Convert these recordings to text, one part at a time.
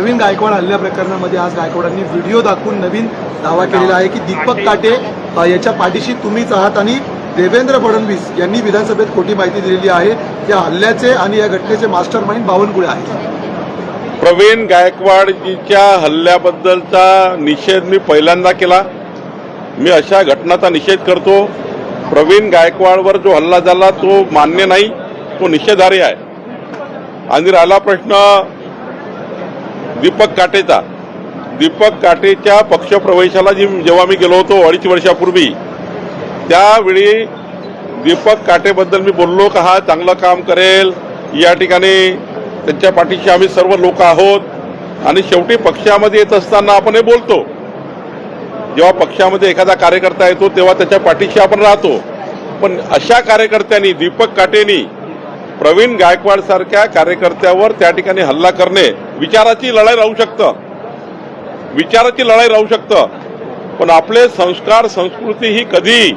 प्रवीण गायकवाड हल्ल्या प्रकरणामध्ये आज गायकवाडांनी व्हिडिओ दाखवून नवीन दावा केलेला आहे की दीपक काटे याच्या पाठीशी तुम्हीच आहात आणि देवेंद्र फडणवीस यांनी विधानसभेत खोटी माहिती दिलेली आहे. या हल्ल्याचे आणि या घटनेचे मास्टर माइंड बावनकुळे आहेत. प्रवीण गायकवाडजीच्या हल्ल्याबद्दलचा निषेध मी पहिल्यांदा केला. मी अशा घटनाचा निषेध करतो. प्रवीण गायकवाडवर जो हल्ला झाला तो मान्य नाही तो निषेधार्ह आहे. आणि राहिला प्रश्न दीपक काटेचा. दीपक काटेच्या पक्षप्रवेशाला जी जेव्हा मी गेलो होतो अडीच वर्षापूर्वी त्यावेळी दीपक काटेबद्दल मी बोललो का हा चांगलं काम करेल. या ठिकाणी त्यांच्या पाठीशी आम्ही सर्व लोक आहोत आणि शेवटी पक्षामध्ये येत असताना आपण हे बोलतो. जेव्हा पक्षामध्ये एखादा कार्यकर्ता येतो तेव्हा त्याच्या पाठीशी आपण राहतो. पण अशा कार्यकर्त्यांनी दीपक काटेनी प्रवीण गायकवाड सारख्या कार्यकर्त्यावर त्या ठिकाणी हल्ला करणे विचाराची लढाई राहू शकतं. विचाराची लढाई राहू शकतं. पण आपले संस्कार संस्कृती ही कधी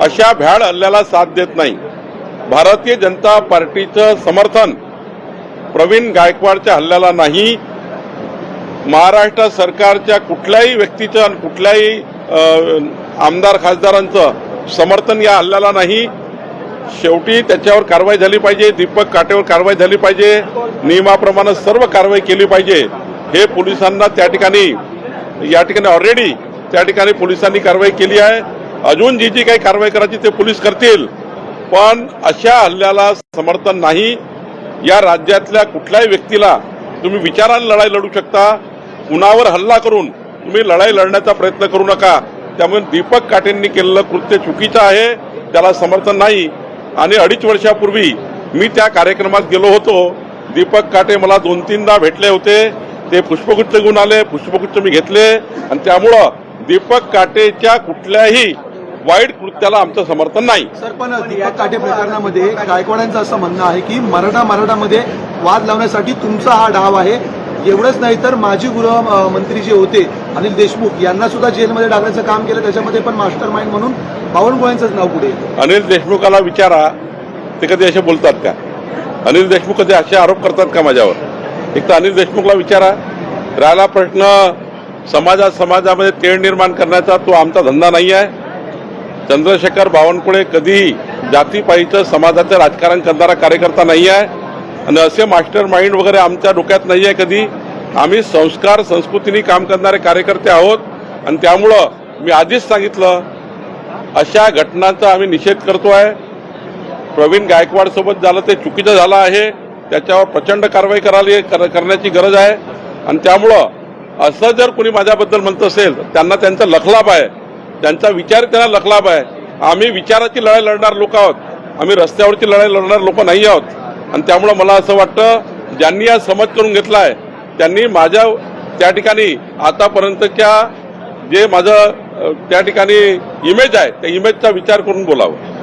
अशा भ्याड हल्ल्याला साथ देत नाही. भारतीय जनता पार्टीचं समर्थन प्रवीण गायकवाडच्या हल्ल्याला नाही. महाराष्ट्र सरकारच्या कुठल्याही व्यक्तीचं आणि कुठल्याही आमदार खासदारांचं समर्थन या हल्ल्याला नाही. शेवटी त्याच्यावर कारवाई झाली पाहिजे दीपक काटेवर कारवाई झाली पाहिजे नियमाप्रमाणे सर्व कारवाई केली पाहिजे. हे पोलिसांना त्या ठिकाणी या ठिकाणी ऑलरेडी त्या ठिकाणी पोलिसांनी कारवाई केली आहे. अजून जी जी काही कारवाई करायची ते पोलीस करतील. पण अशा हल्ल्याला समर्थन नाही. या राज्यातल्या कुठल्याही व्यक्तीला तुम्ही विचाराने लढाई लढू शकता. कुणावर हल्ला करून तुम्ही लढाई लढण्याचा प्रयत्न करू नका. त्यामुळे दीपक काटेंनी केलेलं कृत्य चुकीचं आहे. त्याला समर्थन नाही. आणि अडीच वर्षापूर्वी मी त्या कार्यक्रमात गेलो होतो. दीपक काटे मला दोन तीनदा भेटले होते. ते पुष्पगुच्छ घेऊन आले. पुष्पगुच्छ मी घेतले. आणि त्यामुळं दीपक काटेच्या कुठल्याही वाईट कृत्याला आमचं समर्थन नाही. सर पण दीपक काटे प्रकरणामध्ये गायकवाडांचं असं म्हणणं आहे की मराठा मराठामध्ये वाद लावण्यासाठी तुमचा हा डाव आहे. एवढंच नाही तर माजी गृहमंत्री जे होते अनिल देशमुख यांना सुद्धा जेलमध्ये टाकण्याचं काम केलं. त्याच्यामध्ये पण मास्टर माइंड म्हणून बावनकुळ्यांचंच नाव पुढे अनिल देशमुखाला विचारा ते कधी असे बोलतात का? अनिल देशमुख कधी असे आरोप करतात का माझ्यावर? एक तर अनिल देशमुखला विचारा. राहिला प्रश्न समाजात समाजामध्ये तेढ निर्माण करण्याचा तो आमचा धंदा नाही आहे. चंद्रशेखर बावनकुळे कधीही जातीपायीचं समाजाचं राजकारण करणारा कार्यकर्ता नाही आहे. आणि असे मास्टर माइंड वगैरे आमच्या डोक्यात नाही आहे कधी. आम्ही संस्कार संस्कृतीने काम करणारे कार्यकर्ते आहोत. आणि त्यामुळं मी आधीच सांगितलं अशा घटनांचा आम्ही निषेध करतो आहे. प्रवीण गायकवाडसोबत झालं ते चुकीचं झालं आहे. त्याच्यावर प्रचंड कारवाई करायला कर- करण्याची गरज आहे. आणि त्यामुळं असं जर कोणी माझ्याबद्दल म्हणत असेल त्यांना त्यांचा लखलाभ आहे. त्यांचा विचार त्यांना लखलाभ आहे. आम्ही विचाराची लढाई लढणार लोक आहोत. आम्ही रस्त्यावरची लढाई लढणार लोक नाही आहोत. आणि त्यामुळं मला असं वाटतं ज्यांनी आज समज करून घेतला आहे त्यांनी माझ्या त्या ठिकाणी आतापर्यंतच्या जे माझं त्या ठिकाणी इमेज आहे. त्या इमेजचा विचार करून बोलावं.